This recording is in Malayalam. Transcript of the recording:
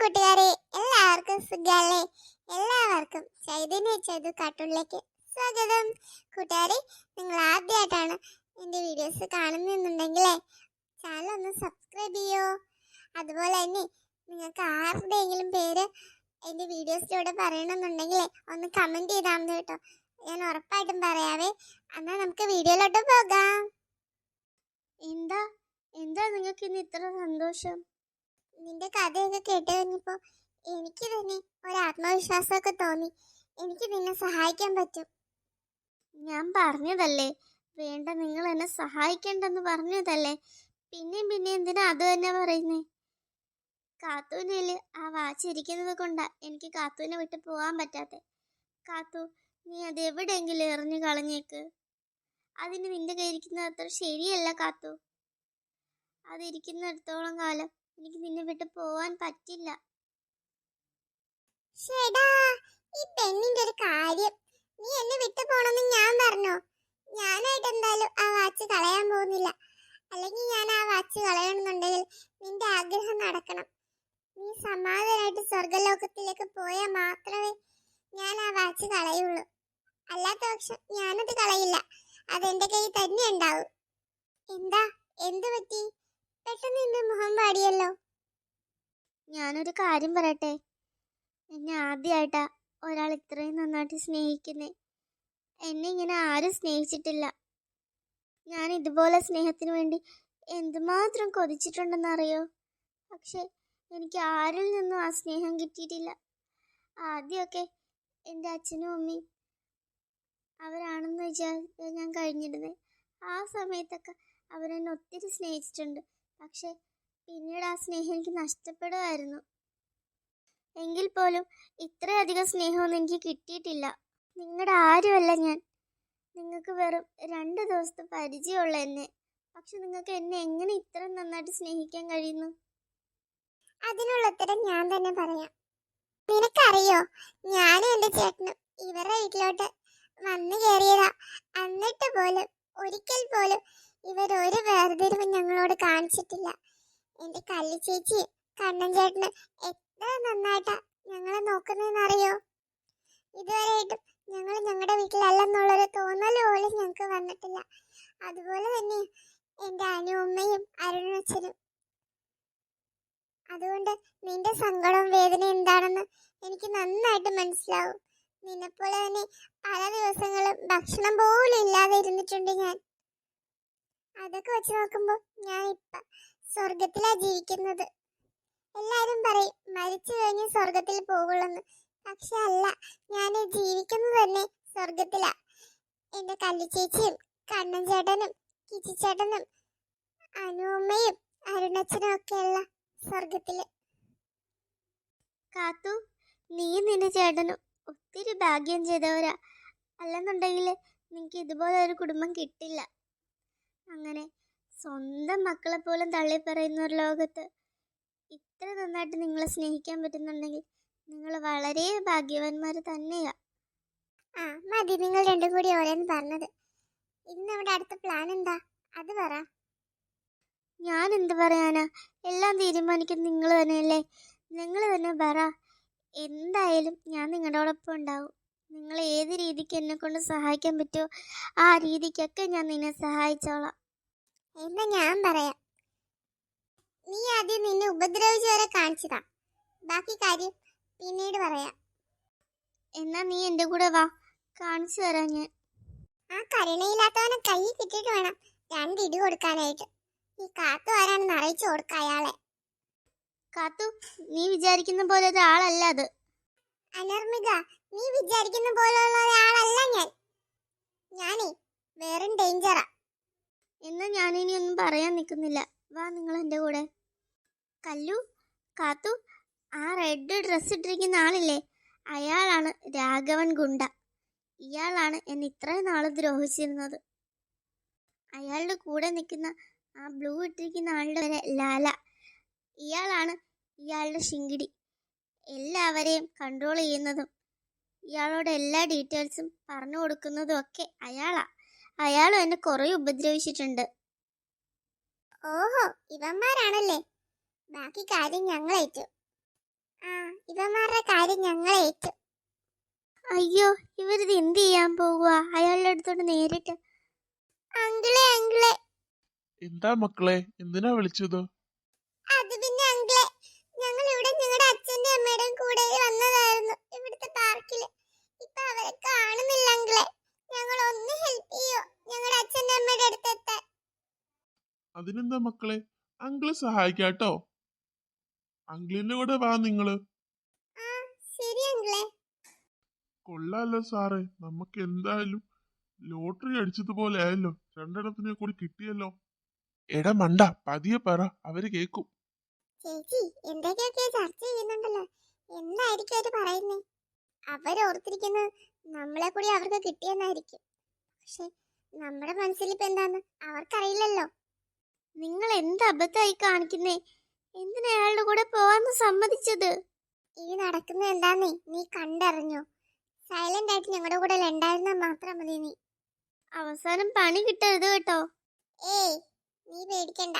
കൂട്ടുകാരെ എല്ലാവർക്കും സുഖല്ലേ? എല്ലാവർക്കും ചൈതന്യ ചൈതു കാർട്ടൂണിലേക്ക് സ്വാഗതം. കൂട്ടുകാരെ നിങ്ങൾ ആദ്യമായിട്ടാണ് എന്റെ വീഡിയോസ് കാണുന്നുണ്ടെങ്കിലേ ചാനൽ ഒന്ന് സബ്സ്ക്രൈബ് ചെയ്യോ? അതുപോലെ തന്നെ നിങ്ങൾക്ക് ആരുടെയെങ്കിലും പേര് എന്റെ വീഡിയോസിലൂടെ പറയണമെന്നുണ്ടെങ്കിലേ ഒന്ന് കമന്റ് ചെയ്താൽ മതി കേട്ടോ. ഞാൻ ഉറപ്പായിട്ടും പറയാവേ എന്നാൽ നമുക്ക് വീഡിയോയിലോട്ട് പോകാം. എന്താ? എന്താ നിങ്ങൾക്ക് ഇന്ന് ഇത്ര സന്തോഷം? നിന്റെ കഥയൊക്കെ കേട്ട് കഴിഞ്ഞപ്പോൾ എനിക്ക് തന്നെ ഒരു ആത്മവിശ്വാസമൊക്കെ തോന്നി. എനിക്ക് നിന്നെ സഹായിക്കാൻ പറ്റും. ഞാൻ പറഞ്ഞതല്ലേ? വേണ്ട നിങ്ങൾ എന്നെ സഹായിക്കണ്ടെന്ന് പറഞ്ഞതല്ലേ? പിന്നെയും പിന്നെ എന്തിനാ അത് തന്നെ പറയുന്നേ? കാത്തൂനിൽ ആ വാച്ച് ഇരിക്കുന്നത് കൊണ്ടാ എനിക്ക് കാത്തൂനെ വിട്ട് പോകാൻ പറ്റാത്തെ. കാത്തു നീ അത് എവിടെയെങ്കിലും എറിഞ്ഞു കളഞ്ഞേക്ക്. അതിന് നിന്റെ കയ്യിരിക്കുന്നത് അത്ര ശരിയല്ല കാത്തു. അതിരിക്കുന്നിടത്തോളം കാലം എനിക്ക് നിന്നെ വിട്ട് പോവാൻ പറ്റില്ല. ശേടാ ഈ പെണ്ണിന്റെ ഒരു കാര്യം. നീ എന്നെ വിട്ടു പോണെന്ന് ഞാൻ പറഞ്ഞോ? ഞാനായിട്ട് എന്തായാലും ആ വാച്ച് കളയാൻ പോകുന്നില്ല. അല്ലെങ്കിൽ ഞാൻ ആ വാച്ച് കളയണമെന്നുണ്ടെങ്കിൽ നിന്റെ ആഗ്രഹം നടക്കണം. നീ സമാധാനമായിട്ട് സ്വർഗലോകത്തിലേക്ക് പോയാൽ മാത്രമേ ഞാൻ ആ വാച്ച് കളയുള്ളൂ. അല്ലാത്ത പക്ഷം ഞാനത് കളയില്ല. അതെന്റെ കയ്യിൽ തന്നെ ഉണ്ടാവും. എന്താ? എന്ത് പറ്റി? പെട്ടെന്ന് എന്റെ മുഖം പാടിയല്ലോ ഞാനൊരു കാര്യം പറയട്ടെ? എന്നെ ആദ്യമായിട്ടാ ഒരാൾ ഇത്രയും നന്നായിട്ട് സ്നേഹിക്കുന്നേ. എന്നെ ഇങ്ങനെ ആരും സ്നേഹിച്ചിട്ടില്ല. ഞാൻ ഇതുപോലെ സ്നേഹത്തിന് വേണ്ടി എന്തുമാത്രം കൊതിച്ചിട്ടുണ്ടെന്നറിയോ? പക്ഷെ എനിക്ക് ആരിൽ നിന്നും ആ സ്നേഹം കിട്ടിയിട്ടില്ല. ആദ്യമൊക്കെ എന്റെ അച്ഛനും അമ്മയും അവരാണെന്ന് വിചാരിച്ച ഞാൻ കഴിഞ്ഞിരുന്നത് ആ സമയത്തൊക്കെ അവരെന്നെ ഒത്തിരി സ്നേഹിച്ചിട്ടുണ്ട്. പക്ഷെ പിന്നീട് ആ സ്നേഹം എനിക്ക് നഷ്ടപ്പെടുമായിരുന്നു. എങ്കിൽ പോലും ഇത്രയധികം സ്നേഹമൊന്നും എനിക്ക് കിട്ടിയിട്ടില്ല. നിങ്ങളുടെ ആരുമല്ല ഞാൻ. നിങ്ങൾക്ക് വെറും രണ്ട് ദിവസത്തെ പരിചയമുള്ള എന്നെ. പക്ഷെ നിങ്ങൾക്ക് എന്നെ എങ്ങനെ ഇത്ര നന്നായിട്ട് സ്നേഹിക്കാൻ കഴിയുന്നു? അതിനുള്ള ഉത്തരം ഞാൻ തന്നെ പറയാം. നിനക്കറിയോ? ഞാനും എന്റെ ചേട്ടനും ഇവരുടെ വീട്ടിലോട്ട് വന്നു കയറിയതാ എന്നിട്ട് പോലും ഒരിക്കൽ പോലും ഇവർ ഒരു വേർതിരിവ് ഞങ്ങളോട് കാണിച്ചിട്ടില്ല എന്റെ കല്ലി ചേച്ചി കണ്ണൻ ചേട്ടന് എത്ര നന്നായിട്ടാ ഞങ്ങളെ നോക്കുന്നതെന്നറിയോ? ഇതുവരെയായിട്ടും ഞങ്ങൾ ഞങ്ങളുടെ വീട്ടിലല്ലെന്നുള്ളൊരു തോന്നൽ പോലും ഞങ്ങൾക്ക് വന്നിട്ടില്ല. അതുപോലെ തന്നെ എന്റെ അനുമ്മയും അരുണച്ചനും അതുകൊണ്ട് നിന്റെ സങ്കടവും വേദന എന്താണെന്ന് എനിക്ക് നന്നായിട്ട് മനസ്സിലാവും. നിന്നെപ്പോലെ തന്നെ പല ദിവസങ്ങളും ഭക്ഷണം പോലും ഇല്ലാതെ ഇരുന്നിട്ടുണ്ട് ഞാൻ. അതൊക്കെ വെച്ച് നോക്കുമ്പോൾ ഞാൻ ഇപ്പ സ്വർഗത്തിലാ ജീവിക്കുന്നത്. എല്ലാരും പറയും മരിച്ചു കഴിഞ്ഞ് സ്വർഗത്തിൽ പോകുള്ളെന്ന്. പക്ഷെ അല്ല ഞാൻ ജീവിക്കുന്നത് തന്നെ സ്വർഗത്തിലാ എന്റെ കല്ലിച്ചേച്ചിയും കണ്ണൻ ചേട്ടനും കിച്ചിച്ചേട്ടനും അനുമ്മയും അരുണച്ചനും ഒക്കെയുള്ള സ്വർഗത്തിൽ കാത്തു നീ നിന്റെ ചേട്ടനും ഒത്തിരി ഭാഗ്യം ചെയ്തവരാ. അല്ലെന്നുണ്ടെങ്കിൽ നിനക്ക് ഇതുപോലെ ഒരു കുടുംബം കിട്ടില്ല. അങ്ങനെ സ്വന്തം മക്കളെ പോലും തള്ളി പറയുന്ന ഒരു ലോകത്ത് ഇത്ര നന്നായിട്ട് നിങ്ങളെ സ്നേഹിക്കാൻ പറ്റുന്നുണ്ടെങ്കിൽ നിങ്ങൾ വളരെ ഭാഗ്യവാന്മാർ തന്നെയാ. ആ മതി. നിങ്ങൾ രണ്ടും കൂടി ഓരോന്ന് പറഞ്ഞത്. ഇന്ന് അവിടെ അടുത്ത പ്ലാൻ എന്താ? അത് പറ. ഞാൻ എന്ത് പറയാനാ? എല്ലാം തീരുമാനിക്കുന്നത് നിങ്ങൾ തന്നെയല്ലേ? നിങ്ങൾ തന്നെ പറ. എന്തായാലും ഞാൻ നിങ്ങളോടൊപ്പം ഉണ്ടാവും. നിങ്ങൾ ഏത് രീതിക്ക് എന്നെ കൊണ്ട് സഹായിക്കാൻ പറ്റുമോ ആ രീതിക്കൊക്കെ ഞാൻ നിന്നെ സഹായിച്ചോളാം. എന്നാ ഞാൻ പറയാം. നീ ആദ്യം നിന്നെ ഉപദ്രവിച്ചവരെ കാണിച്ചതാ. ബാക്കി കാര്യം പിന്നീട് പറയാം. എന്നാ നീ എന്റെ കൂടെ വാ. കാണിച്ചു തരാം ഞാൻ. ആ കരുണയില്ലാത്തവനെ കൈ കിട്ടിയിട്ട് വേണം രണ്ട് ഇടി കൊടുക്കാനായിട്ട്. നീ കാത്തു ആരാണെന്ന് അറിയിച്ചു കൊടുക്ക അയാളെ. കാത്തു നീ വിചാരിക്കുന്ന പോലെ ഒരാളല്ല അത്. അനർമിക നീ വിചാരിക്കുന്ന പോലെയുള്ള ഒരാളല്ല ഞാൻ. ഞാനേ വേറും ഡേഞ്ചറാ എന്നാ ഞാനിനി ഒന്നും പറയാൻ നിൽക്കുന്നില്ല വാ നിങ്ങൾ എന്റെ കൂടെ. കല്ലു കാത്തു ആ റെഡ് ഡ്രസ് ഇട്ടിരിക്കുന്ന ആളില്ലേ? അയാളാണ് രാഘവൻ ഗുണ്ട. ഇയാളാണ് എന്നെ ഇത്രയും നാൾ ദ്രോഹിച്ചിരുന്നത്. അയാളുടെ കൂടെ നിൽക്കുന്ന ആ ബ്ലൂ ഇട്ടിരിക്കുന്ന ആളുടെ പേര് ലാല. ഇയാളാണ് ഇയാളുടെ ശിങ്കിടി. എല്ലാവരെയും കൺട്രോൾ ചെയ്യുന്നതും ഇയാളോട് എല്ലാ ഡീറ്റെയിൽസും പറഞ്ഞു കൊടുക്കുന്നതും ഒക്കെ അയാളാ. അയാളും എന്നെ കുറെ ഉപദ്രവിച്ചിട്ടുണ്ട്. ഓഹോ ഇവന്മാരാണല്ലേ? ബാക്കി കാര്യം ഞങ്ങളേറ്റു ആ ഇവന്മാരുടെ കാര്യം ഞങ്ങൾ ഏറ്റു. അയ്യോ ഇവരിത് എന്ത് ചെയ്യാൻ പോവുക അയാളുടെ അടുത്തോട്ട് നേരിട്ട്. അങ്കിളെ അങ്കിളെ. എന്താ മക്കളെ? എന്തിനാ വിളിച്ചത്? അത് പിന്നെ അങ്കിളെ ഞങ്ങൾ ഇവിടെ ഞങ്ങളുടെ അച്ഛന്റെ അമ്മയുടെയും കൂടെ വന്നതായിരുന്നു ഇവിടുത്തെ പാർക്കിൽ. ഇപ്പൊ അവരെ കാണുന്നില്ല അങ്കിളെ ഞങ്ങൾ ഒന്ന് ഹെൽപ്പ് ചെയ്യോ ഞങ്ങളുടെ അച്ഛന്റെ അമ്മയുടെ അടുത്ത് എത്താൻ. അതിനെന്താ മക്കളെ? അങ്കിൾ സഹായിക്കാട്ടോ. അങ്കിളിന്റെ കൂടെ വാ നിങ്ങൾ. ശരി അങ്കിളെ. കൊള്ളാലോ സാറേ നമുക്ക് എന്തായാലും ലോട്ടറി അടിച്ചതുപോലെ ആയല്ലോ. രണ്ടെണ്ണത്തിനെ കൂടി കിട്ടിയല്ലോ. എടാ മണ്ട പതിയെ പറ അവർ കേക്കും. ചേച്ചി എന്തൊക്കെയൊക്കെ ചർച്ച ചെയ്യുന്നുണ്ടല്ലോ? എന്തായിരിക്കും അവർ പറയുന്നേ? അവരോർത്തിരിക്കുന്നത് നമ്മളെ കൂടി അവർക്ക് കിട്ടിയെന്നായിരിക്കും. പക്ഷെ നമ്മുടെ മനസ്സിൽ ഇപ്പൊ എന്താന്ന് അവർക്കറിയില്ലല്ലോ. നിങ്ങൾ എന്ത് അബദ്ധമായി കാണിക്കുന്നേ? എന്തിനാ അയാളുടെ കൂടെ പോവാന്ന് സമ്മതിച്ചത്? ഈ നടക്കുന്ന എന്താന്നേ നീ കണ്ടറിഞ്ഞോ? സൈലന്റ് ആയിട്ട് ഞങ്ങളുടെ കൂടെ ഉണ്ടായിരുന്നാൽ മാത്രം മതി നീ. അവസാനം പണി കിട്ടരുത് കേട്ടോ. ഏയ് നീ പേടിക്കണ്ട.